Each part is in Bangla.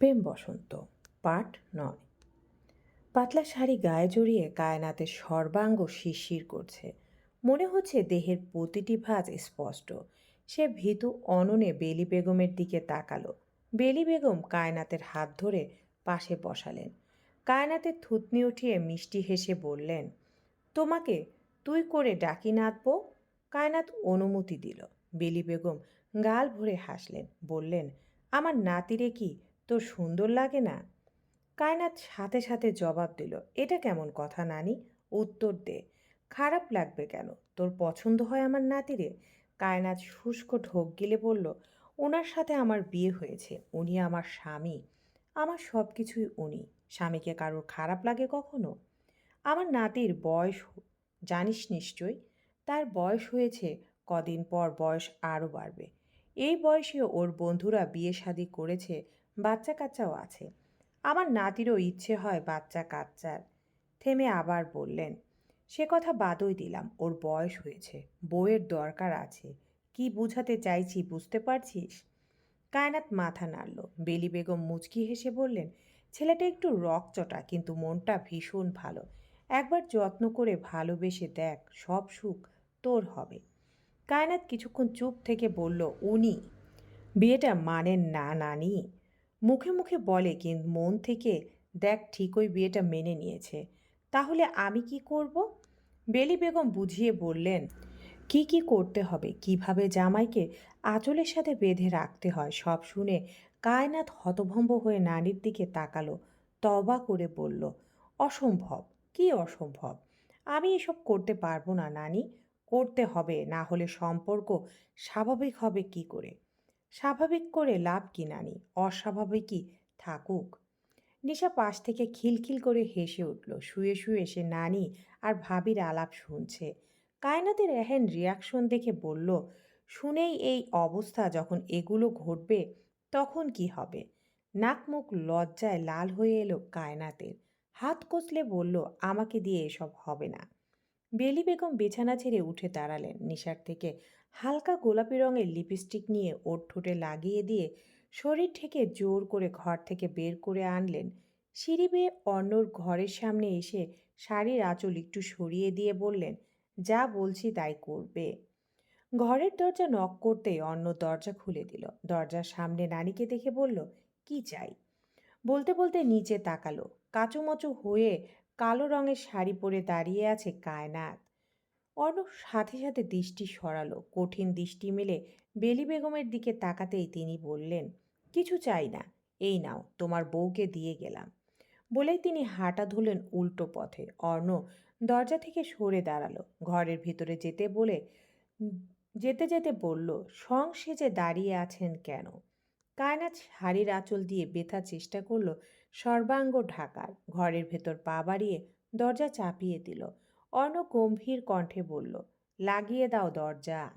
প্রেম বসন্ত পাঠ নয়। পাতলা শাড়ি গায়ে জড়িয়ে কায়নাতের সর্বাঙ্গ শিরশির করছে। মনে হচ্ছে দেহের প্রতিটি ভাঁজ স্পষ্ট। সে ভীতু অননে বেলি বেগমের দিকে তাকালো। বেলি বেগম কায়নাতের হাত ধরে পাশে বসালেন। কায়নাতের থুতনি উঠিয়ে মিষ্টি হেসে বললেন, তোমাকে তুই করে ডাকি নাতবো কায়নাত অনুমতি দিল। বেলি বেগম গাল ভরে হাসলেন, বললেন, আমার নাতিরে কি তোর সুন্দর লাগে না? কায়নাত সাথে সাথে জবাব দিল, এটা কেমন কথা নানি? উত্তর দে। খারাপ লাগবে কেন? তোর পছন্দ হয় আমার নাতিরে? কায়নাত শুষ্ক ঢোক গিলে বলল, ওনার সাথে আমার বিয়ে হয়েছে। উনি আমার স্বামী। আমার সব কিছুই উনি। স্বামীকে কারোর খারাপ লাগে কখনো? আমার নাতির বয়স জানিস নিশ্চয়ই? তার বয়স হয়েছে কদিন পর বয়স আরও বাড়বে। এই বয়সে ওর বন্ধুরা বিয়ে শাদি করেছে বাচ্চা কাচ্চাও আছে। আমার নাতিরও ইচ্ছে হয় বাচ্চা কাচ্চার থেমে আবার বললেন, সে কথা বাদই দিলাম, ওর বয়স হয়েছে বউয়ের দরকার আছে। কি বুঝাতে চাইছি বুঝতে পারছিস? কায়নাত মাথা নাড়ল। বেলি বেগম মুচকি হেসে বললেন, ছেলেটা একটু রকচটা, কিন্তু মনটা ভীষণ ভালো। একবার যত্ন করে ভালোবেসে দেখ, সব সুখ তোর হবে। কায়নাত কিছুক্ষণ চুপ থেকে বলল, উনি? বিয়েটা মানেন না নানি? মুখে মুখে বলে, কিন্তু মন থেকে দেখ ঠিকই বিয়েটা মেনে নিয়েছে। তাহলে আমি কি করব? বেলি বেগম বুঝিয়ে বললেন, কি কি করতে হবে? কীভাবে জামাইকে আঁচলের সাথে বেঁধে রাখতে হয়? সব শুনে কায়নাত হতভম্ব হয়ে নানির দিকে তাকালো তবা করে বলল, অসম্ভব, কি অসম্ভব? আমি এসব করতে পারব না নানি। করতে হবে, না হলে সম্পর্ক স্বাভাবিক হবে কি করে? স্বাভাবিক করে লাভ কি নানি? অস্বাভাবিকই থাকুক। নিশা পাশ থেকে খিলখিল করে হেসে উঠল। শুয়ে শুয়ে সে নানি আর ভাবির আলাপ শুনছে। কায়নাতের এহেন রিয়াকশন দেখে বলল, শুনেই এই অবস্থা যখন এগুলো ঘটবে, তখন কি হবে? নাক মুখ লজ্জায় লাল হয়ে এলো কায়নাতের। হাত কচলে বলল, আমাকে দিয়ে এসব হবে না। বেলি বেগম বিছানা ছেড়ে উঠে দাঁড়ালেন নিশার থেকে। হালকা গোলাপি রঙের লিপস্টিক নিয়ে ওর ঠোঁটে লাগিয়ে দিয়ে শরীর থেকে জোর করে ঘর থেকে বের করে আনলেন। সিঁড়ি বেয়ে অন্যর ঘরের সামনে এসে শাড়ির আঁচল একটু সরিয়ে দিয়ে বললেন, যা বলছি তাই করবে। ঘরের দরজা নক করতেই অন্য দরজা খুলে দিল। দরজার সামনে নানিকে দেখে বলল, কি চাই? বলতে বলতে নিচে তাকালো। কাচুমচু হয়ে কালো রঙের শাড়ি পরে দাঁড়িয়ে আছে কায়নাত। অর্ণব সাথে সাথে দৃষ্টি সরালো। কঠিন দৃষ্টি মেলে বেলি বেগমের দিকে তাকাতেই তিনি বললেন, কিছু চাই না, এই নাও, তোমার বউকে দিয়ে গেলাম। বলেই তিনি হাঁটা ধুলেন উল্টো পথে। অর্ণ দরজা থেকে সরে দাঁড়াল। ঘরের ভিতরে যেতে বলে, যেতে যেতে বলল, সং সেজে দাঁড়িয়ে আছেন কেন? কায়নাত শাড়ির আঁচল দিয়ে বেথার চেষ্টা করল সর্বাঙ্গ ঢাকার। ঘরের ভেতর পা বাড়িয়ে দরজা চাপিয়ে দিল। অর্ণ গম্ভীর কণ্ঠে বলল, লাগিয়ে দাও দরজা।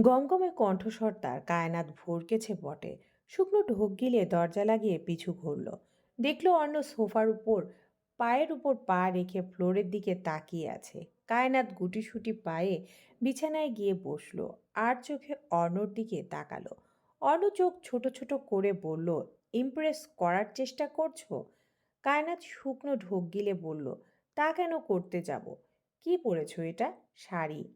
গমগমে কণ্ঠস্বর তার কায়নাত ভরকেছে বটে। শুকনো ঢোক গিলে দরজা লাগিয়ে পিছু ঘুরল। দেখল অর্ণ সোফার উপর, পায়ের উপর পা রেখে ফ্লোরের দিকে তাকিয়ে আছে। কায়নাত গুটিসুটি পায়ে বিছানায় গিয়ে বসল, আর চোখে অর্ণর দিকে তাকালো। অর্ণ চোখ ছোট ছোট করে বলল, ইমপ্রেস করার চেষ্টা করছ? কায়নাত শুকনো ঢোক গিলে বলল তা কেন করতে যাব? কি পরেছো এটা? শাড়ি।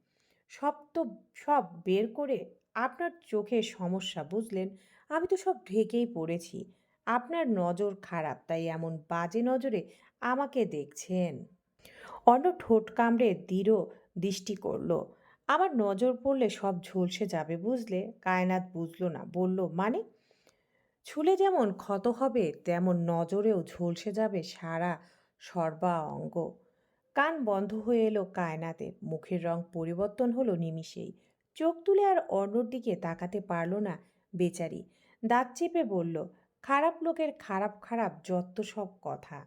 সব তো সব বের করে আপনার চোখের সমস্যা, বুঝলেন? আমি তো সব ঢেকেই পড়েছি। আপনার নজর খারাপ, তাই এমন বাজে নজরে আমাকে দেখছেন। অন্য ঠোঁট কামড়ে দৃঢ় দৃষ্টি করল। আমার নজর পড়লে সব ঝলসে যাবে, বুঝলে? কায়নাত বুঝলো না, বলল মানে? ছুলে যেমন ক্ষত হবে, তেমন নজরেও ঝলসে যাবে সারা সর্বা অঙ্গ। কান বন্ধ হয়ে এলো কায়নাতের। মুখের রং পরিবর্তন হলো নিমিষেই। চোখ তুলে আর অন্যর দিকে তাকাতে পারল না বেচারি। দাঁত চেপে বলল, খারাপ লোকের খারাপ খারাপ যত সব কথা।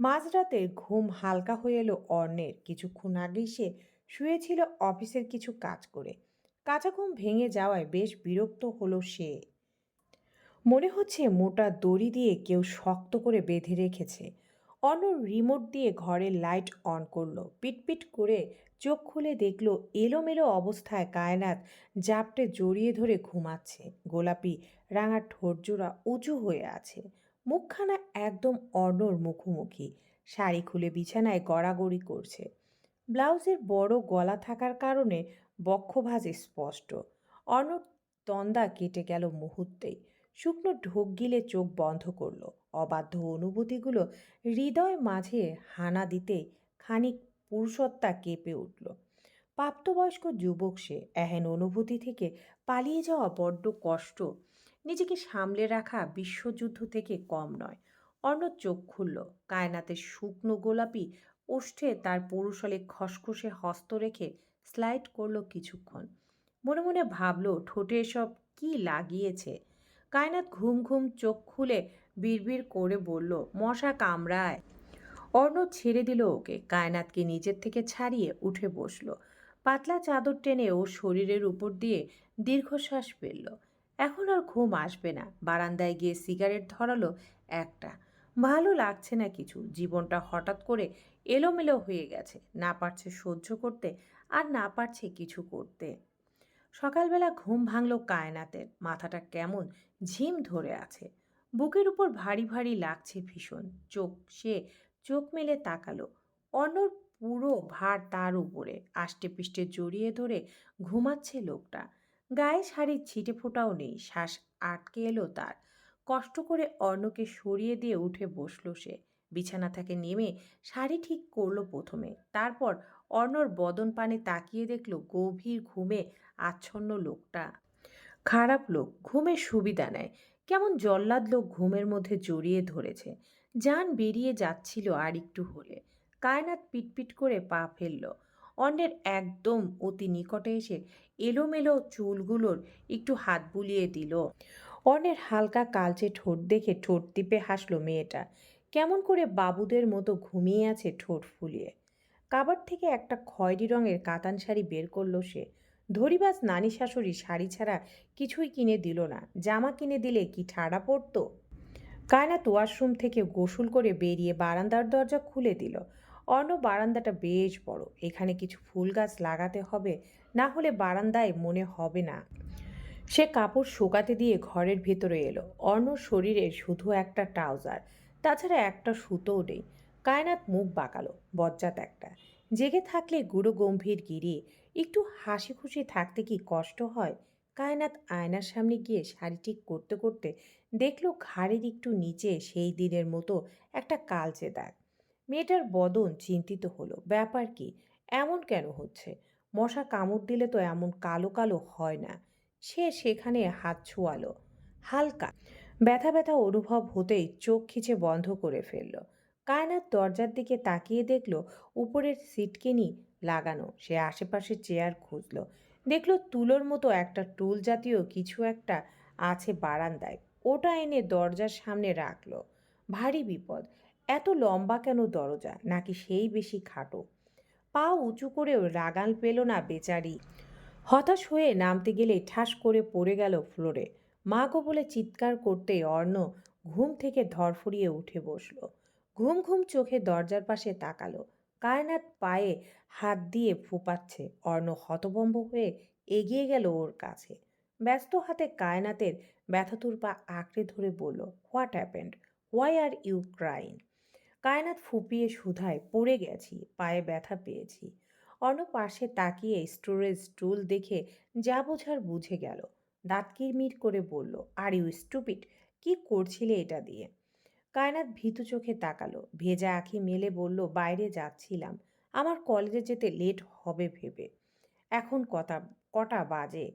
মাঝরাতে ঘুম হালকা হয়ে এলো অর্ণের কিছুক্ষণ আগেই সে শুয়েছিল অফিসের কিছু কাজ করে। কাঁচা ঘুম ভেঙে যাওয়ায় বেশ বিরক্ত হলো সে। মনে হচ্ছে মোটা দড়ি দিয়ে কেউ শক্ত করে বেঁধে রেখেছে। অন্য রিমোট দিয়ে ঘরের লাইট অন করল। পিটপিট করে চোখ খুলে দেখল এলোমেলো অবস্থায় কায়নাত জাপটে জড়িয়ে ধরে ঘুমাচ্ছে। গোলাপি রাঙা ঠোঁটজোড়া উঁচু হয়ে আছে। মুখখানা একদম অর্ণর মুখোমুখি। শাড়ি খুলে বিছানায় গড়াগড়ি করছে। ব্লাউজের বড় গলা থাকার কারণে বক্ষভাজ স্পষ্ট। অর্ণর তন্দা কেটে গেল মুহূর্তেই। শুকনো ঢোক গিলে চোখ বন্ধ করল। অবাধ্য অনুভূতিগুলো হৃদয় মাঝে হানা দিতে খানিক পুরুষত্বা কেঁপে উঠল। প্রাপ্তবয়স্ক যুবক সে এহেন অনুভূতি থেকে পালিয়ে যাওয়া বড্ড কষ্ট। নিজেকে সামলে রাখা বিশ্বযুদ্ধ থেকে কম নয়। অন্য চোখ খুলল কায়নাতের শুকনো গোলাপি ওষ্ঠে তার পৌরুষলে খসখসে হস্ত রেখে স্লাইড করল কিছুক্ষণ। মনে মনে ভাবলো, ঠোঁটে এসব কি লাগিয়েছে? কায়নাত ঘুম ঘুম চোখ খুলে বিড়বিড় করে বলল, মশা কামড়ায়। অর্ণ ছেড়ে দিল ওকে। কায়নাতকে নিজের থেকে ছাড়িয়ে উঠে বসল। পাতলা চাদর টেনে ও শরীরের উপর দিয়ে দীর্ঘশ্বাস ফেলল। এখন আর ঘুম আসবে না। বারান্দায় গিয়ে সিগারেট ধরালো একটা। ভালো লাগছে না কিছু। জীবনটা হঠাৎ করে এলোমেলো হয়ে গেছে। না পারছে সহ্য করতে আর না পারছে কিছু করতে। সকালবেলা ঘুম ভাঙল কায়নাতের। মাথাটা কেমন ঝিম ধরে আছে। বুকের উপর ভারী ভারী লাগছে ভীষণ। চোখ, সে চোখ মেলে তাকালো। অন্যর পুরো ভার তার উপরে। আষ্টে পিষ্টে জড়িয়ে ধরে ঘুমাচ্ছে লোকটা। গায়ে শাড়ির ছিটে ফোটাও নেই। শ্বাস আটকে এলো তার। কষ্ট করে অর্ণকে সরিয়ে দিয়ে উঠে বসল সে। বিছানা থেকে নেমে শাড়ি ঠিক করল প্রথমে। তারপর অর্ণর বদন পানে তাকিয়ে দেখল গভীর ঘুমে আচ্ছন্ন লোকটা। খারাপ লোক। ঘুমের সুবিধা নেয়। কেমন জল্লাদ লোক ঘুমের মধ্যে জড়িয়ে ধরেছে। যান বেরিয়ে যাচ্ছিল আর একটু হলে। কায়নাত পিটপিট করে পা ফেলল। অন্যের একদম অতি নিকটে এসে এলোমেলো চুলগুলোর একটু হাত বুলিয়ে দিল। অন্যের হালকা কালচে ঠোঁট দেখে ঠোঁট টিপে হাসলো মেয়েটা। কেমন করে বাবুদের মতো ঘুমিয়ে আছে ঠোঁট ফুলিয়ে। কাবার থেকে একটা খয়েরি রঙের কাতান শাড়ি বের করল সে। ধরিবাজ নানি শাশুড়ি শাড়ি ছাড়া কিছুই কিনে দিল না। জামা কিনে দিলে কি ঠাড়া পড়তো? কায়নাত ওয়াশরুম থেকে গোসল করে বেরিয়ে বারান্দার দরজা খুলে দিল। অর্ণ বারান্দাটা বেশ বড়। এখানে কিছু ফুল গাছ লাগাতে হবে, না হলে বারান্দায় মনে হবে না। সে কাপড় শুকাতে দিয়ে ঘরের ভেতরে এলো। অর্ণ শরীরে শুধু একটা ট্রাউজার, তাছাড়া একটা সুতোও নেই। কায়নাত মুখ বাঁকালো, বজ্জাত একটা। জেগে থাকলে গুরু গম্ভীর গিরি। একটু হাসি খুশি থাকতে কি কষ্ট হয়? কায়নাত আয়নার সামনে গিয়ে শাড়ি ঠিক করতে করতে দেখল ঘাড়ের একটু নিচে সেই দিনের মতো একটা কালচে দাগ। মেয়েটার বদন চিন্তিত হলো। ব্যাপার কি? এমন কেন হচ্ছে? মশা কামড় দিলে তো এমন কালো কালো হয় না। সে সেখানে হাত ছোয়ালো। হালকা। ব্যথা ব্যথা অনুভব হতেই চোখ খিচে বন্ধ করে ফেলল। কায়নাত দরজার দিকে তাকিয়ে দেখল উপরের সিটকেনি লাগানো। সে আশেপাশে চেয়ার খুঁজলো। দেখল তুলোর মতো একটা টুল জাতীয় কিছু একটা আছে বারান্দায়। ওটা এনে দরজার সামনে রাখল। ভারী বিপদ। এত লম্বা কেন দরজা? নাকি সেই বেশি খাটো? পা উঁচু করেও রাগাল পেল না বেচারি। হতাশ হয়ে নামতে গেলে ঠাস করে পড়ে গেল ফ্লোরে। মা বলে চিৎকার করতে অর্ণ ঘুম থেকে ধরফরিয়ে উঠে বসল। ঘুম ঘুম চোখে দরজার পাশে তাকালো। কায়নাত পায়ে হাত দিয়ে ফুপাচ্ছে। অর্ণ হতভম্ব হয়ে এগিয়ে গেল ওর কাছে। ব্যস্ত হাতে কায়নাতের ব্যথাতুর পা আঁকড়ে ধরে বলল, what happened why are you crying? Kainat ফুপিয়ে সুধায়, পড়ে গেছি, পায়ে ব্যথা পেয়েছি। অন্য পাশে তাকিয়ে স্টোরেজ টুল দেখে যা বোঝার বুঝে গেল। দাঁত কিরমির করে বলল, আর ইউ স্টুপিড? কি করছিলে এটা দিয়ে? কায়নাত ভীতু চোখে তাকালো। ভেজা আঁখি মেলে বলল, বাইরে যাচ্ছিলাম। আমার কলেজে যেতে লেট হবে ভেবে। এখন কটা কটা বাজে?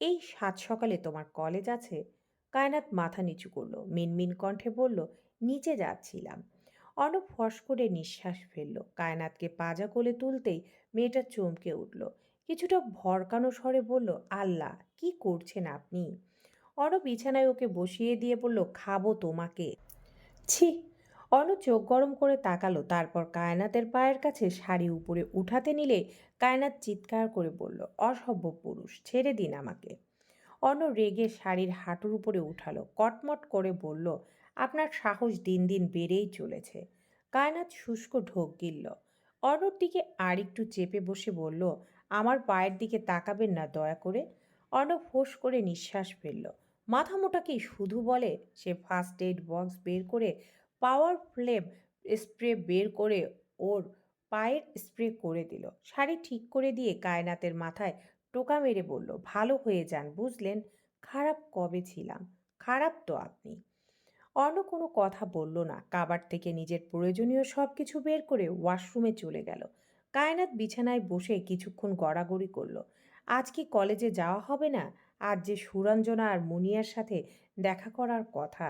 এই সাত সকালে তোমার কলেজ আছে? কায়নাত মাথা নিচু করল, মিনমিন কণ্ঠে বলল, নিচে যাচ্ছিলাম। অর্ণব ফস করে নিঃশ্বাস ফেলল। কায়নাতকে পাজা কোলে তুলতেই মেয়েটা চমকে উঠল। কিছুটা ভরকানো স্বরে বলল, আল্লাহ, কি করছেন আপনি? অর্ণব বিছানায় ওকে বসিয়ে দিয়ে বলল, খাব তোমাকে। ছি। অর্ণ চোখ গরম করে তাকালো, তারপর কায়নাতের পায়ের কাছে শাড়ি উপরে উঠাতে নিলে কায়নাত চিৎকার করে বলল, অসভ্য পুরুষ, ছেড়ে দিন আমাকে। অর্ণ রেগে শাড়ির হাঁটুর উপরে উঠালো, কটমট করে বলল, আপনার সাহস দিন দিন বেড়েই চলেছে। কায়নাত শুষ্ক ঢোক গিলল। অর্ণর দিকে আর একটু চেপে বসে বলল, আমার পায়ের দিকে তাকাবেন না দয়া করে? অর্ণব ফোঁস করে নিঃশ্বাস ফেলল। মাথা মোটাকেই শুধু বলে সে ফার্স্ট এড বক্স বের করে পাওয়ার ফ্লেম স্প্রে বের করে ওর পায়ের স্প্রে করে দিল। শাড়ি ঠিক করে দিয়ে কায়নাতের মাথায় টোকা মেরে বলল, ভালো হয়ে যান, বুঝলেন? খারাপ কবে ছিলাম? খারাপ তো আপনি অন্য কোনো কথা বলল না। কাবার থেকে নিজের প্রয়োজনীয় সব কিছু বের করে ওয়াশরুমে চলে গেল। কায়নাত বিছানায় বসে কিছুক্ষণ গড়াগড়ি করল, আজ কি কলেজে যাওয়া হবে না? আজ যে সুরঞ্জনা আর মুনিয়ার সাথে দেখা করার কথা।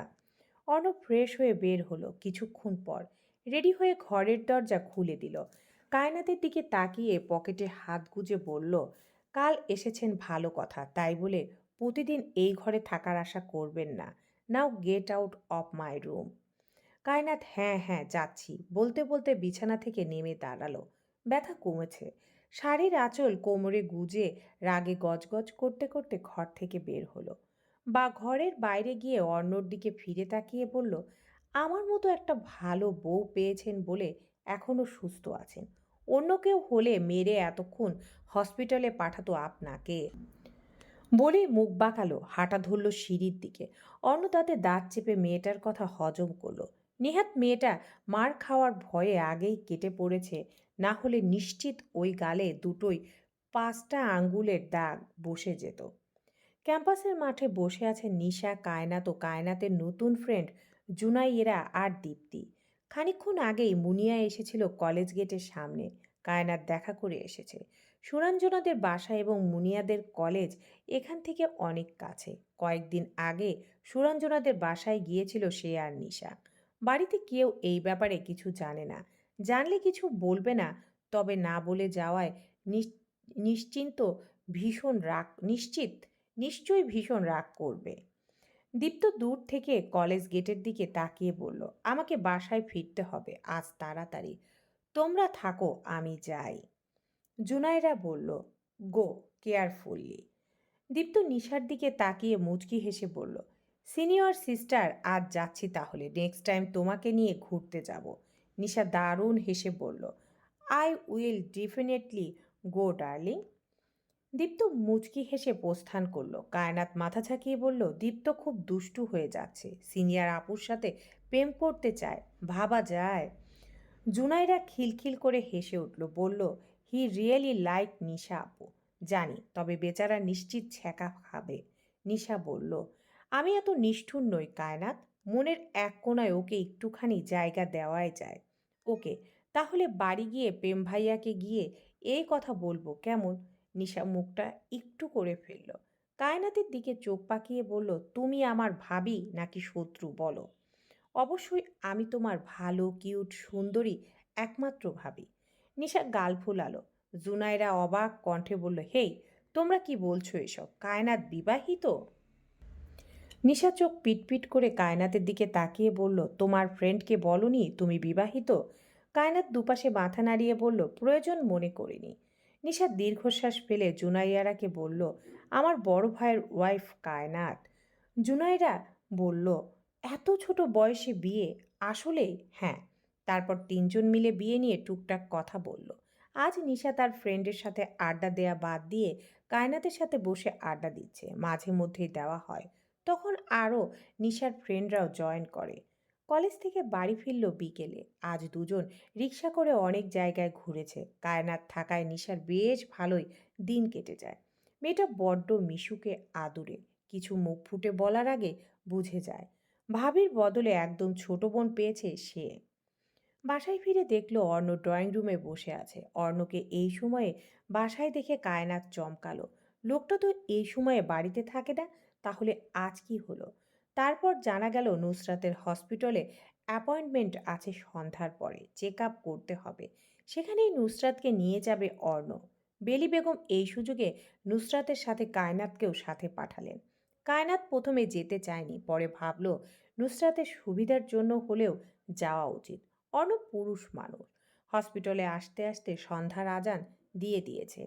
অর্ণ ফ্রেশ হয়ে বের হলো কিছুক্ষণ পর। রেডি হয়ে ঘরের দরজা খুলে দিল। কায়নাতের দিকে তাকিয়ে পকেটে হাত গুজে বলল, কাল এসেছেন ভালো কথা, তাই বলে প্রতিদিন এই ঘরে থাকার আশা করবেন না। Now get out of my room Kainat হ্যাঁ হ্যাঁ যাচ্ছি। বলতে বলতে বিছানা থেকে নেমে দাঁড়াল। ব্যথা কমেছে। শাড়ির আঁচল কোমরে গুজে রাগে গজগজ করতে করতে ঘর থেকে বের হলো। বা ঘরের বাইরে গিয়ে অর্ণর দিকে ফিরে তাকিয়ে বলল, আমার মতো একটা ভালো বউ পেয়েছেন বলে এখনও সুস্থ আছেন। অন্য কেউ হলে মেরে এতক্ষণ হসপিটালে পাঠাতো আপনাকে? বলে মুখ বাঁকালো, হাঁটা ধরল সিঁড়ির দিকে। অন্য তাতে দাঁত চেপে মেয়েটার কথা হজম করল। নেহাত মেয়েটা মার খাওয়ার ভয়ে আগেই কেটে পড়েছে না হলে নিশ্চিত ওই গালে দুটোই পাঁচটা আঙ্গুলের দাগ বসে যেত। ক্যাম্পাসের মাঠে বসে আছে নিশা, কায়নাত ও কায়নাতের নতুন ফ্রেন্ড জুনাইয়েরা আর দীপ্তি। খানিকক্ষণ আগেই মুনিয়া এসেছিল কলেজ গেটের সামনে। কায়নাত দেখা করে এসেছে। সুরঞ্জনাদের বাসা এবং মুনিয়াদের কলেজ এখান থেকে অনেক কাছে। কয়েকদিন আগে সুরঞ্জনাদের বাসায় গিয়েছিল সে আর নিশা। বাড়িতে কেউ এই ব্যাপারে কিছু জানে না। জানলে কিছু বলবে না। তবে না বলে যাওয়ায় নিশ- নিশ্চিন্ত ভীষণ রাগ, নিশ্চিত, নিশ্চয়ই ভীষণ রাগ করবে। দীপ্ত দূর থেকে কলেজ গেটের দিকে তাকিয়ে বলল, আমাকে বাসায় ফিরতে হবে, আজ তাড়াতাড়ি। তোমরা থাকো, আমি যাই। জুনাইরা বলল, গো কেয়ারফুললি দীপ্ত নিশার দিকে তাকিয়ে মুচকি হেসে বলল, সিনিয়র সিস্টার, আজ যাচ্ছি তাহলে, নেক্সট টাইম তোমাকে নিয়ে ঘুরতে যাব। নিশা দারুণ হেসে বলল I will definitely go darling Dipto মুচকি হেসে প্রস্থান করল। কায়নাত মাথা ঝাঁকিয়ে বলল, দীপ্ত খুব দুষ্টু হয়ে যাচ্ছে। সিনিয়র আপুর সাথে প্রেম করতে চায়, ভাবা যায়। জুনাইরা খিলখিল করে হেসে উঠল, বলল হি রিয়েলি লাইক নিশা আপু। জানি, তবে বেচারা নিশ্চিত ছ্যাঁকা খাবে। নিশা বলল, আমি এত নিষ্ঠুর নই কায়নাত মনের এক কোনায় ওকে একটুখানি জায়গা দেওয়াই যায়। ওকে, তাহলে বাড়ি গিয়ে প্রেম ভাইয়াকে গিয়ে এই কথা বলব, কেমন? নিশা মুখটা একটু করে ফেলল। কায়নাতের দিকে চোখ পাকিয়ে বলল, তুমি আমার ভাবি নাকি শত্রু, বলো। অবশ্যই আমি তোমার ভালো, কিউট, সুন্দরী একমাত্র ভাবি। নিশা গাল ফুলালো। জুনাইরা অবাক কণ্ঠে বলল, হেই, তোমরা কি বলছো এসব? কায়নাত বিবাহিত? নিশা চোখ পিটপিট করে কায়নাতের দিকে তাকিয়ে বলল, তোমার ফ্রেন্ডকে বলনি? তুমি বিবাহিত? কায়নাত দুপাশে মাথা নাড়িয়ে বলল, প্রয়োজন মনে করিনি। নিশা দীর্ঘশ্বাস ফেলে জুনাইয়ারাকে বলল, আমার বড় ভাইয়ের ওয়াইফ কায়নাত জুনাইরা বলল, এত ছোট বয়সে বিয়ে? আসলে হ্যাঁ। তারপর তিনজন মিলে বিয়ে নিয়ে টুকটাক কথা বলল। আজ নিশা তার ফ্রেন্ডের সাথে আড্ডা দেয়া বাদ দিয়ে কায়নাতের সাথে বসে আড্ডা দিচ্ছে। মাঝে মধ্যেই দেওয়া হয়। তখন আরও নিশার ফ্রেন্ডরাও জয়েন করে। কলেজ থেকে বাড়ি ফিরল বিকেলে। আজ দুজন রিক্সা করে অনেক জায়গায় ঘুরেছে। কায়নাত থাকায় নিশার বেশ ভালোই দিন কেটে যায়। মেয়েটা বড্ড মিশুকে আদুরে। কিছু মুখ ফুটে বলার আগে বুঝে যায়। ভাবির বদলে একদম ছোট বোন পেয়েছে সে। বাসায় ফিরে দেখল অর্ণ ড্রয়িং রুমে বসে আছে। অর্ণকে এই সময়ে বাসায় দেখে কায়নাত চমকালো। লোকটা তো এই সময়ে বাড়িতে থাকে না। তাহলে আজ কি হলো? তারপর জানা গেল নুসরাতের হসপিটালে অ্যাপয়েন্টমেন্ট আছে সন্ধ্যার পরে চেক আপ করতে হবে। সেখানেই নুসরাতকে নিয়ে যাবে অর্ণ। বেলি বেগম এই সুযোগে নুসরাতের সাথে কায়নাতকেও সাথে পাঠালেন। কায়নাত প্রথমে যেতে চায়নি, পরে ভাবল নুসরাতের সুবিধার জন্য হলেও যাওয়া উচিত। অর্ণ পুরুষ মানুষ। হসপিটালে আসতে আসতে সন্ধ্যার আজান দিয়ে দিয়েছে।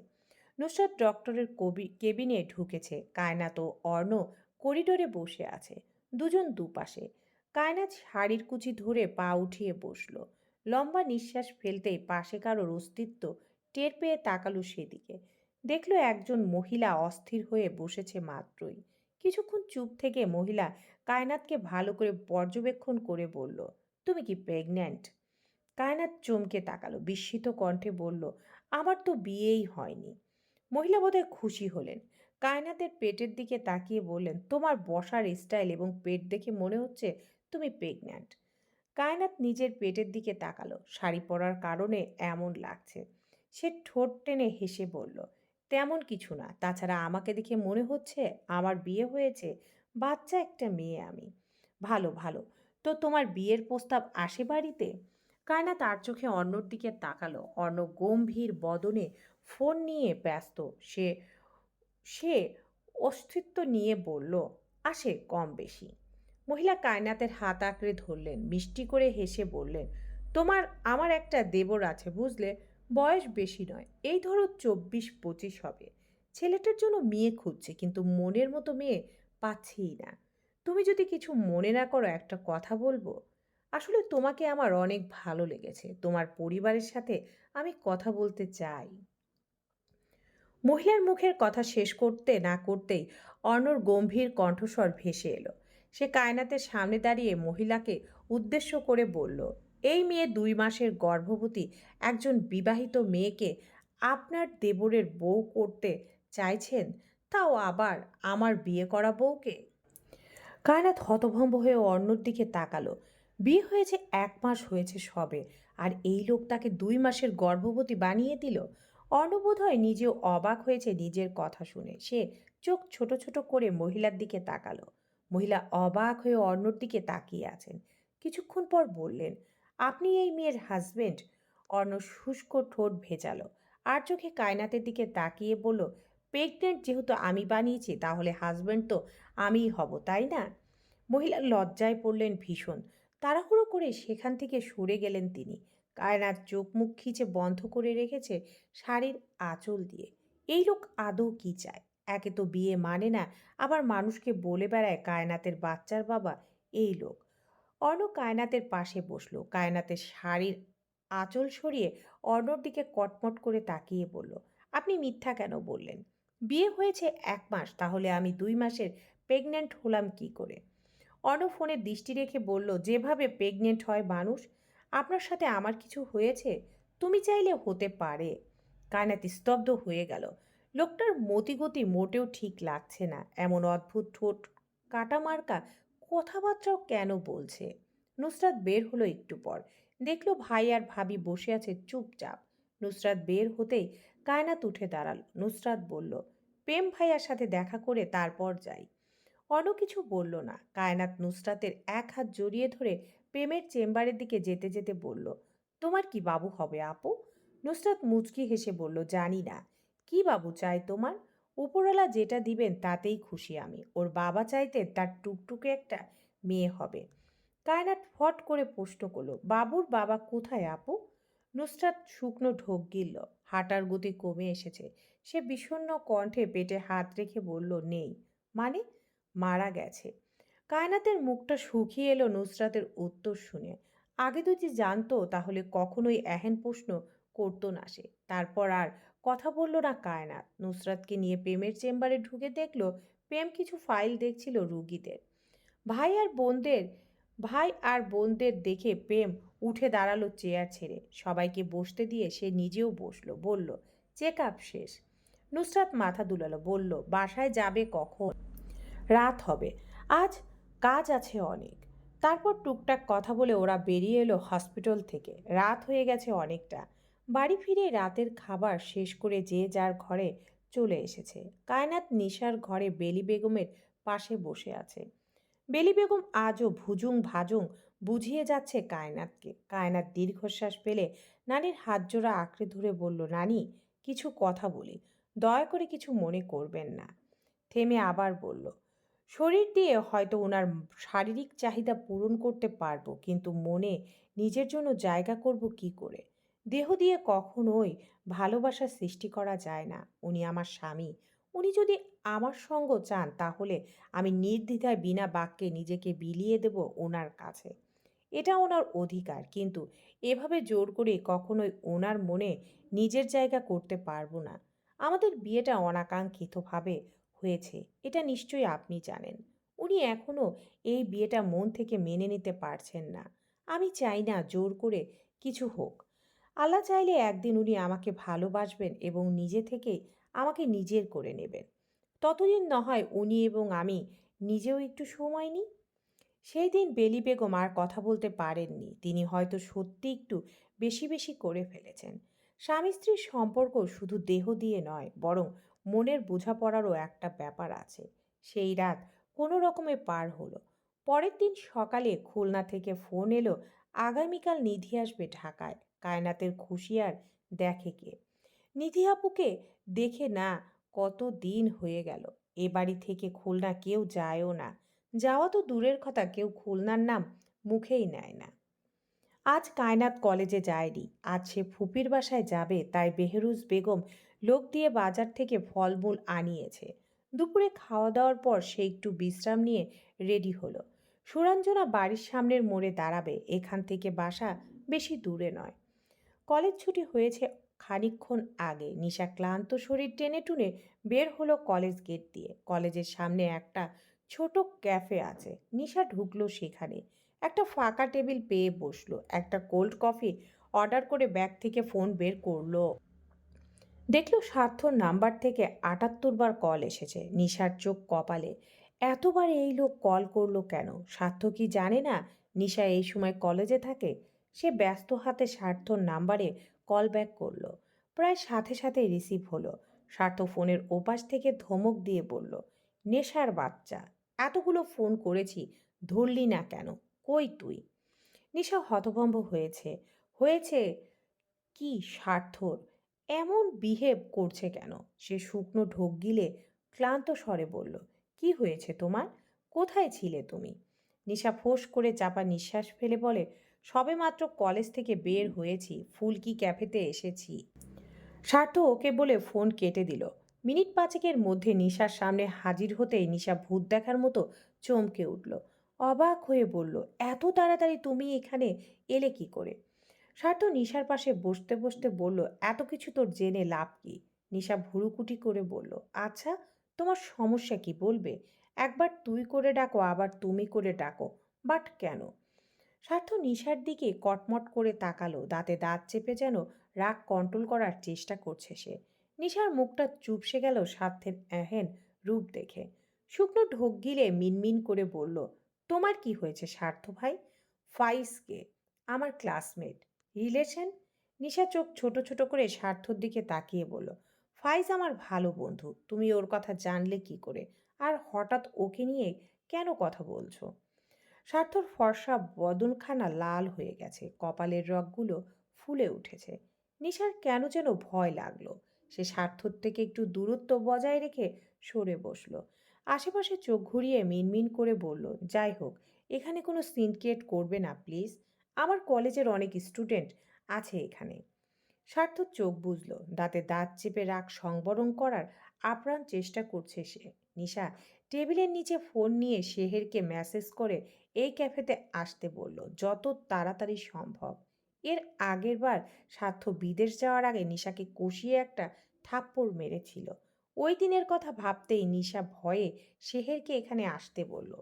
নুসরাত ডক্টরের কবি, কেবিনে ঢুকেছে। কায়নাত ও অর্ণ করিডোরে বসে আছে। দুজন দুপাশে। কায়নাত শাড়ির কুচি ধরে পা উঠিয়ে বসল। লম্বা নিঃশ্বাস ফেলতেই পাশে কারোর অস্তিত্ব টের পেয়ে তাকালো সেদিকে। দেখল একজন মহিলা অস্থির হয়ে বসেছে মাত্রই। কিছুক্ষণ চুপ থেকে মহিলা কায়নাতকে ভালো করে পর্যবেক্ষণ করে বলল, তুমি কি প্রেগন্যান্ট? কায়নাত চমকে তাকালো, বিস্মিত কণ্ঠে বলল, আমার তো বিয়েই হয়নি। মহিলা বোধহয় খুশি হলেন। কায়নাতের পেটের দিকে তাকিয়ে বললেন, তোমার বসার স্টাইল এবং পেট দেখে মনে হচ্ছে তুমি প্রেগন্যান্ট কায়নাত নিজের পেটের দিকে তাকালো। শাড়ি পরার কারণে এমন লাগছে। সে ঠোঁট টেনে হেসে বলল, তেমন কিছু না। তাছাড়া আমাকে দেখে মনে হচ্ছে আমার বিয়ে হয়েছে। বাচ্চা একটা মেয়ে আমি। ভালো ভালো। তো তোমার বিয়ের প্রস্তাব আসে বাড়িতে? কায়না তার চোখে অন্যর দিকে তাকালো। অর্ণ গম্ভীর বদনে ফোন নিয়ে ব্যস্ত। সে সে অস্তিত্ব নিয়ে বলল, আসে কম বেশি। মহিলা কায়নাতের হাত আঁকড়ে ধরলেন, মিষ্টি করে হেসে বললেন, তোমার, আমার একটা দেবর আছে, বুঝলে? বয়স বেশি নয়, এই ধরো চব্বিশ পঁচিশ হবে। ছেলেটার জন্য মেয়ে খুঁজছে, কিন্তু মনের মতো মেয়ে পাচ্ছেই না। তুমি যদি কিছু মনে না করো, একটা কথা বলব? আসলে তোমাকে আমার অনেক ভালো লেগেছে। তোমার পরিবারের সাথে আমি কথা বলতে চাই। মহিলার মুখের কথা শেষ করতে না করতেই অর্ণর গম্ভীর কণ্ঠস্বর ভেসে এলো। সে কায়নাতের সামনে দাঁড়িয়ে মহিলাকে উদ্দেশ্য করে বলল, এই মেয়ে দুই মাসের গর্ভবতী একজন বিবাহিত মেয়েকে আপনার দেবরের বউ করতে চাইছেন, তাও আবার আমার বিয়ে করা বউকে? কায়নাত হতভম্ব হয়ে অন্যর দিকে তাকালো। বিয়ে হয়েছে এক মাস হয়েছে সবে, আর এই লোক তাকে দুই মাসের গর্ভবতী বানিয়ে দিল? অর্ণবোধ হয় নিজেও অবাক হয়েছে নিজের কথা শুনে। সে চোখ ছোট ছোট করে মহিলার দিকে তাকালো। মহিলা অবাক হয়ে অর্ণর দিকে তাকিয়ে আছেন। কিছুক্ষণ পর বললেন, আপনি এই মেয়ের হাজবেন্ড অর্ণ শুষ্ক ঠোঁট ভেজালো। আর চোখে কায়নাতের দিকে তাকিয়ে বলল প্রেগনেন্ট যেহেতু আমি বানিয়েছি, তাহলে হাজবেন্ড তো আমিই হব, তাই না? মহিলা লজ্জায় পড়লেন ভীষণ। তাড়াহুড়ো করে সেখান থেকে সরে গেলেন তিনি। কায়নার চোখ মুখ খিচে বন্ধ করে রেখেছে শাড়ির আঁচল দিয়ে। এই লোক আদৌ কি চায়? একে তো বিয়ে মানে না, আবার মানুষকে বলে বেড়ায় কায়নাতের বাচ্চার বাবা এই লোক। অর্ণ কায়নাতের পাশে বসল। কায়নাতের শাড়ির আঁচল সরিয়ে অর্ণর দিকে কটমট করে তাকিয়ে বলল, আপনি মিথ্যা কেন বললেন? বিয়ে হয়েছে এক মাস, তাহলে আমি দুই মাসের প্রেগনেন্ট হলাম কি করে? অর্ণ ফোনে দৃষ্টি রেখে বলল, যেভাবে প্রেগনেন্ট হয় মানুষ আপনার সাথে আমার কিছু হয়েছে, তুমি চাইলে হতে পারে। কায়নাতি স্তব্ধ হয়ে গেল। লোকটার মতিগতি মোটেও ঠিক লাগছে না। এমন অদ্ভুত ঠোঁট কাটা মার্কা কথাবার্তাও কেন বলছে? নুসরাত বের হলো একটু পর। দেখল ভাই আর ভাবি বসে আছে চুপচাপ। নুসরাত বের হতেই কায়নাত উঠে দাঁড়াল। নুসরাত বলল, প্রেম ভাইয়ার সাথে দেখা করে তারপর যাই। অন্য কিছু বলল না। কায়নাত নুসরাতের এক হাত জড়িয়ে ধরে প্রেমের চেম্বারের দিকে যেতে যেতে বলল, তোমার কি বাবু হবে আপু? নুসরাত মুচকি হেসে বলল, জানি না। কি বাবু চাই তোমার? উপরওয়ালা যেটা দিবেন তাতেই খুশি আমি। ওর বাবা চাইতে তার টুকটুকে একটা মেয়ে হবে। কায়নাত ফট করে প্রশ্ন করল, বাবুর বাবা কোথায় আপু? নুসরাত শুকনো ঢোক গিলল, হাঁটার গতি কমে এসেছে। সে বিষণ্ণ কণ্ঠে পেটে হাত রেখে বলল, নেই। মানে? মারা গেছে। কায়নাতের মুখটা শুকিয়ে এলো নুসরাতের উত্তর শুনে। আগে যদি জানতো, তাহলে কখনোই এহেন প্রশ্ন করতো না সে। তারপর আর কথা বলল না কায়নাত। নুসরাতকে নিয়ে প্রেমের চেম্বারে ঢুকে দেখল, প্রেম কিছু ফাইল দেখছিল রুগীদের। ভাই আর বোনদের, ভাই আর বোনদের দেখে প্রেম উঠে দাঁড়াল চেয়ার ছেড়ে। সবাইকে বসতে দিয়ে সে নিজেও বসল, বলল, চেক আপ শেষ। নুসরাত মাথা দুলালো, বলল, বাসায় যাবে কখন? রাত হবে। আজ কাজ আছে অনেক। তারপর টুকটাক কথা বলে ওরা বেরিয়ে এলো হসপিটাল থেকে। রাত হয়ে গেছে অনেকটা। বাড়ি ফিরে রাতের খাবার শেষ করে যে যার ঘরে চলে এসেছে। কায়নাত নিশার ঘরে বেলি বেগমের পাশে বসে আছে। বেলি বেগম আজও ভুজুং ভাজুং বুঝিয়ে যাচ্ছে কায়নাতকে। কায়নাত দীর্ঘশ্বাস পেলে নানির হাত জোড়া আঁকড়ে ধরে বলল, নানি, কিছু কথা বলি। দয়া করে কিছু মনে করবেন না। থেমে আবার বলল শরীর দিয়ে হয়তো ওনার শারীরিক চাহিদা পূরণ করতে পারব, কিন্তু মনে নিজের জন্য জায়গা করব কি করে? দেহ দিয়ে কখনোই ভালোবাসার সৃষ্টি করা যায় না। উনি আমার স্বামী। উনি যদি আমার সঙ্গ চান, তাহলে আমি নির্দ্বিধায় বিনা বাক্যে নিজেকে বিলিয়ে দেব ওনার কাছে। এটা ওনার অধিকার, কিন্তু এভাবে জোর করে কখনোই ওনার মনে নিজের জায়গা করতে পারব না। আমাদের বিয়েটা অনাকাঙ্ক্ষিতভাবে হয়েছে, এটা নিশ্চয়ই আপনি জানেন। উনি এখনও এই বিয়েটা মন থেকে মেনে নিতে পারছেন না। আমি চাই না জোর করে কিছু হোক। আল্লাহ চাইলে একদিন উনি আমাকে ভালোবাসবেন এবং নিজে থেকে আমাকে নিজের করে নেবেন। ততদিন না হয় উনি এবং আমি নিজেও একটু সময় নিই। সেই দিন বেলি বেগম আর কথা বলতে পারেননি। তিনি হয়তো সত্যি একটু বেশি বেশি করে ফেলেছেন। স্বামী স্ত্রীর সম্পর্ক শুধু দেহ দিয়ে নয়, বরং মনের বোঝাপড়ারও একটা ব্যাপার আছে। সেই রাত কোনো রকমে পার হলো। পরের দিন সকালে খুলনা থেকে ফোন এলো, আগামীকাল নিধি আসবে ঢাকায়। কায়নাতের খুশি আর দেখে কে? নিধি আপুকে দেখে না, কত দিন হয়ে গেল। এ বাড়ি থেকে খুলনা কেউ যায়ও না। যাওয়া তো দূরের কথা, কেউ খুলনার নাম মুখেই নেয় না। আজ কায়নাত কলেজে যায়নি। আজ সে ফুপির বাসায় যাবে, তাই বেহরুজ বেগম লোক দিয়ে বাজার থেকে ফলমূল আনিয়েছে। দুপুরে খাওয়া দাওয়ার পর সে একটু বিশ্রাম নিয়ে রেডি হলো। সুরঞ্জনা বাড়ির সামনের মোড়ে দাঁড়াবে, এখান থেকে বাসা বেশি দূরে নয়। কলেজ ছুটি হয়েছে খানিকক্ষণ আগে। নিশা ক্লান্ত শরীর টেনে টুনে বের হলো কলেজ গেট দিয়ে। কলেজের সামনে একটা ছোট ক্যাফে আছে। নিশা ঢুকলো সেখানে। একটা ফাঁকা টেবিল পেয়ে বসল। একটা কোল্ড কফি অর্ডার করে ব্যাগ থেকে ফোন বের করল। দেখল স্বার্থর নাম্বার থেকে আটাত্তর বার কল এসেছে নিশার চোখ কপালে। এতবার এই লোক কল করল কেন? স্বার্থ কি জানে না নিশা এই সময় কলেজে থাকে? সে ব্যস্ত হাতে স্বার্থর নাম্বারে কল ব্যাক করল। প্রায় সাথে সাথে রিসিভ হলো। স্বার্থ ফোনের ওপাশ থেকে ধমক দিয়ে বলল, নেশার বাচ্চা, এতগুলো ফোন করেছি, ধরলি না কেন? কই তুই? নিশা হতভম্ব হয়েছে। হয়েছে কি স্বার্থর এমন বিহেভ করছে কেন? সে শুকনো ঢোক গিলে ক্লান্ত স্বরে বলল, কি হয়েছে তোমার? কোথায় ছিলে তুমি? নিশা ফোঁস করে চাপা নিঃশ্বাস ফেলে বলে সবেমাত্র কলেজ থেকে বের হয়েছি, ফুলকি ক্যাফেতে এসেছি। স্বার্থ ওকে বলে ফোন কেটে দিল। মিনিট পাঁচেকের মধ্যে নিশার সামনে হাজির হতেই নিশা ভূত দেখার মতো চমকে উঠল। অবাক হয়ে বলল, এত তাড়াতাড়ি তুমি এখানে এলে কি করে? স্বার্থ নিশার পাশে বসতে বসতে বলল, এত কিছু তোর জেনে লাভ কি? নিশা ভুরুকুটি করে বলল আচ্ছা তোমার সমস্যা কি বলবে? একবার তুই করে ডাকো, আবার তুমি করে ডাকো। বাট কেন? স্বার্থ নিশার দিকে কটমট করে তাকালো, দাঁতে দাঁত চেপে যেন রাগ কন্ট্রোল করার চেষ্টা করছে সে। নিশার মুখটা চুপসে গেল স্বার্থের এহেন রূপ দেখে। শুকনো ঢোক গিলে মিনমিন করে বলল, তোমার কি হয়েছে স্বার্থ ভাই? ফাইসকে আমার ক্লাসমেট। রিলেশন নিশা চোখ ছোট ছোট করে স্বার্থর দিকে তাকিয়ে বলল, ফাইজ আমার ভালো বন্ধু, তুমি ওর কথা জানলে কি করে? আর হঠাৎ ওকে নিয়ে কেন কথা বলছো? স্বার্থর ফর্সা বদনখানা লাল হয়ে গেছে, কপালের রগগুলো ফুলে উঠেছে। নিশার কেন যেন ভয় লাগল, সে স্বার্থর থেকে একটু দূরত্ব বজায় রেখে সরে বসল। আশেপাশে চোখ ঘুরিয়ে মিনমিন করে বলল, যাই হোক, এখানে কোনো সিনক্রিয়েট করবে না, প্লিজ। আমার কলেজের অনেক স্টুডেন্ট আছে এখানে। স্বার্থ চোখ বুঝল দাঁতে দাঁত চেপে রাগ সংবরণ করার আপ্রাণ চেষ্টা করছে সে। নিশা টেবিলের নিচে ফোন নিয়ে শেহেরকে মেসেজ করে এই ক্যাফেতে আসতে বলল, যত তাড়াতাড়ি সম্ভব। এর আগের বার স্বার্থ বিদেশ যাওয়ার আগে নিশাকে কষিয়ে একটা থাপ্পড় মেরেছিল। ওই দিনের কথা ভাবতেই নিশা ভয়ে শেহেরকে এখানে আসতে বলল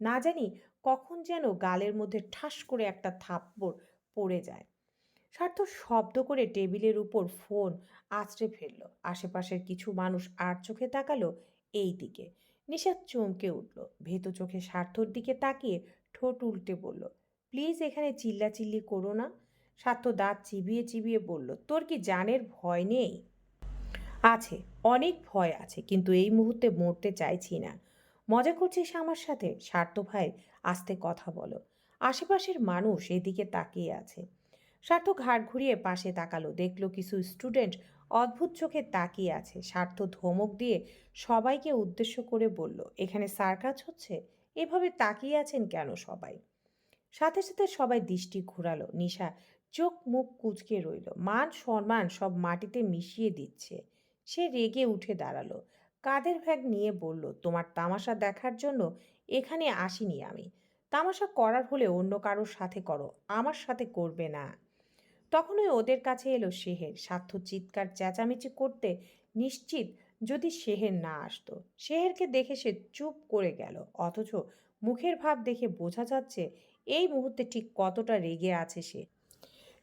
না জানি কখন যেন গালের মধ্যে ঠাস করে একটা থাপ্পড় পড়ে যায়। স্বার্থ শব্দ করে টেবিলের উপর ফোন আছড়ে ফেলল। আশেপাশের কিছু মানুষ আর চোখে তাকালো এই দিকে। নিশাদ চমকে উঠল। ভেতো চোখে স্বার্থর দিকে তাকিয়ে ঠোঁট উল্টে বলল, প্লিজ এখানে চিল্লাচিল্লি করো না। স্বার্থ দাঁত চিবিয়ে চিবিয়ে বলল, তোর কি জানের ভয় নেই? আছে, অনেক ভয় আছে, কিন্তু এই মুহূর্তে মরতে চাইছি না। মজা করছিস আমার সাথে? সার্থ ভাই আস্তে কথা বলো। আশেপাশের মানুষ এদিকে তাকিয়ে আছে। সার্থ ঘাড় ঘুরিয়ে পাশে তাকালো। দেখল কিছু স্টুডেন্ট অদ্ভুত চোখে তাকিয়ে আছে। স্বার্থ ধমক দিয়ে সবাইকে উদ্দেশ্য করে বলল, এখানে সার্কাস হচ্ছে? এভাবে তাকিয়ে আছেন কেন সবাই? সাথে সাথে সবাই দৃষ্টি ঘোরালো। নিশা চোখ মুখ কুচকে রইল। মান সম্মান সব মাটিতে মিশিয়ে দিচ্ছে। সে রেগে উঠে দাঁড়াল। কাদের ব্যাগ নিয়ে বলল, তোমার তামাশা দেখার জন্য এখানে আসিনি আমি। তামাশা করার হলে অন্য কারোর সাথে করো, আমার সাথে করবে না। তখনই ওদের কাছে এলো শেহের। স্বার্থ চিৎকার, চেঁচামেচি করতে নিশ্চিত যদি শেহের না আসতো। শেহেরকে দেখে সে চুপ করে গেল, অথচ মুখের ভাব দেখে বোঝা যাচ্ছে এই মুহূর্তে ঠিক কতটা রেগে আছে সে।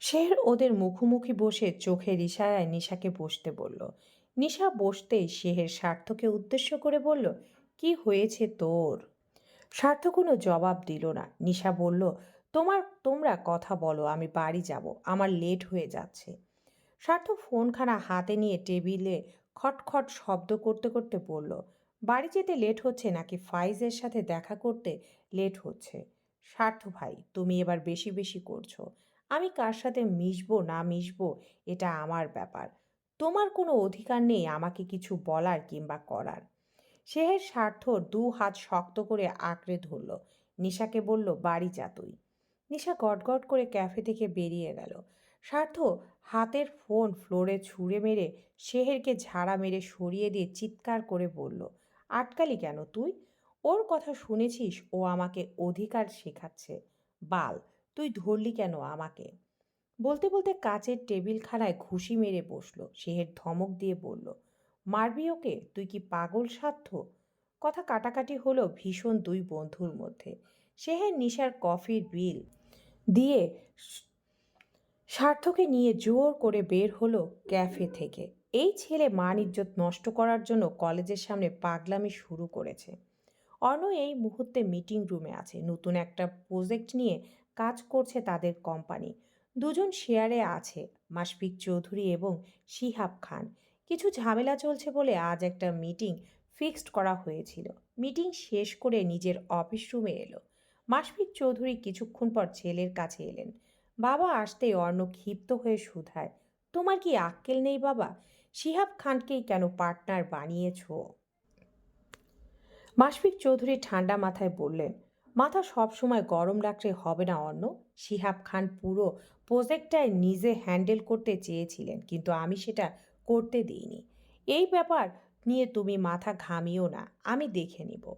শেহের ওদের মুখোমুখি বসে চোখের ইশারায় নিশাকে বসতে বলল নিশা বসতেই শেহের স্বার্থকে উদ্দেশ্য করে বলল, কি হয়েছে তোর? স্বার্থ কোনো জবাব দিল না। নিশা বলল, তোমার, তোমরা কথা বলো, আমি বাড়ি যাব, আমার লেট হয়ে যাচ্ছে। স্বার্থ ফোনখানা হাতে নিয়ে টেবিলে খটখট শব্দ করতে করতে বলল, বাড়ি যেতে লেট হচ্ছে নাকি ফাইজের সাথে দেখা করতে লেট হচ্ছে? স্বার্থ, ভাই, তুমি এবার বেশি বেশি করছ। আমি কার সাথে মিশবো না মিশবো, এটা আমার ব্যাপার। তোমার কোনো অধিকার নেই আমাকে কিছু বলার কিংবা করার? শেহের স্বার্থ দু হাত শক্ত করে আঁকড়ে ধরল। নিশাকে বলল, বাড়ি যা তুই। নিশা গটগট করে ক্যাফে থেকে বেরিয়ে গেল। স্বার্থ হাতের ফোন ফ্লোরে ছুঁড়ে মেরে শেহেরকে ঝাড়া মেরে সরিয়ে দিয়ে চিৎকার করে বলল, আটকালি কেন তুই? ওর কথা শুনেছিস, ও আমাকে অধিকার শেখাচ্ছে। বাল, তুই ধরলি কেন আমাকে? বলতে বলতে কাচের টেবিলখানায় ঘুষি মেরে বসল। সেহের ধমক দিয়ে বলল, মারবি ওকে? তুই কি পাগল সাধ্য? কথা কাটাকাটি হলো ভীষণ দুই বন্ধুর মধ্যে। শেহের নিশার কফির বিল দিয়ে স্বার্থকে নিয়ে জোর করে বের হলো ক্যাফে থেকে। এই ছেলে মান ইজ্জত নষ্ট করার জন্য কলেজের সামনে পাগলামি শুরু করেছে। অর্ণ এই মুহূর্তে মিটিং রুমে আছে। নতুন একটা প্রজেক্ট নিয়ে কাজ করছে তাদের কোম্পানি। দুজন শেয়ারে আছে মাসফিক চৌধুরী এবং শিহাব খান। কিছু ঝামেলা চলছে বলে আজ একটা মিটিং ফিক্সড করা হয়েছিল। মিটিং শেষ করে নিজের অফিস রুমে এলো। মাসফিক চৌধুরী কিছুক্ষণ পর ছেলের কাছে এলেন। বাবা আসতেই অর্ণ ক্ষিপ্ত হয়ে শুধায়, তোমার কি আক্কেল নেই বাবা? শিহাব খানকেই কেন পার্টনার বানিয়েছো? মাসফিক চৌধুরী ঠান্ডা মাথায় বললেন, মাথা সবসময় গরম রাখলে হবে না অন্য শিহাব খান পুরো প্রজেক্টটায় নিজে হ্যান্ডেল করতে চেয়েছিলেন, কিন্তু আমি সেটা করতে দিইনি। এই ব্যাপার নিয়ে তুমি মাথা ঘামিও না, আমি দেখে নিব।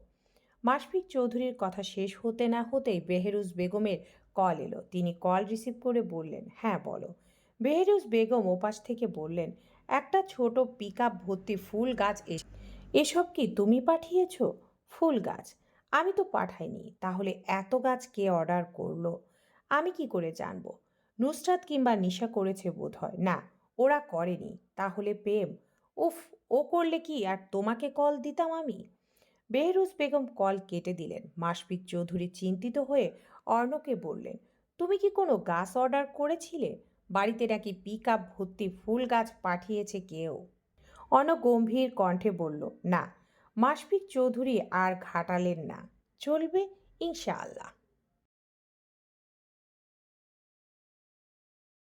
মাসফিক চৌধুরীর কথা শেষ হতে না হতেই বেহেরুজ বেগমের কল এলো। তিনি কল রিসিভ করে বললেন হ্যাঁ বলো। বেহেরুজ বেগম ওপাশ থেকে বললেন, একটা ছোট পিক ভর্তি ফুল গাছ এস- এসব কি তুমি পাঠিয়েছ? ফুল গাছ। আমি তো পাঠাইনি। তাহলে এত গাছ কে অর্ডার করল? আমি কি করে জানব? নুসরাত কিংবা নিশা করেছে বোধ হয় না, ওরা করেনি। তাহলে প্রেম? উফ, ও করলে কি আর তোমাকে কল দিতাম আমি? বেহরুজ বেগম কল কেটে দিলেন। মাসফিক চৌধুরী চিন্তিত হয়ে অর্ণকে বললেন, তুমি কি কোনো গাছ অর্ডার করেছিলে? বাড়িতে নাকি পিক আপ ভর্তি ফুল গাছ পাঠিয়েছে কেউ? অর্ণ গম্ভীর কণ্ঠে বলল, না মাসফিক চৌধুরী আর ঘাটালেন না। চলবে ইনশাআল্লাহ।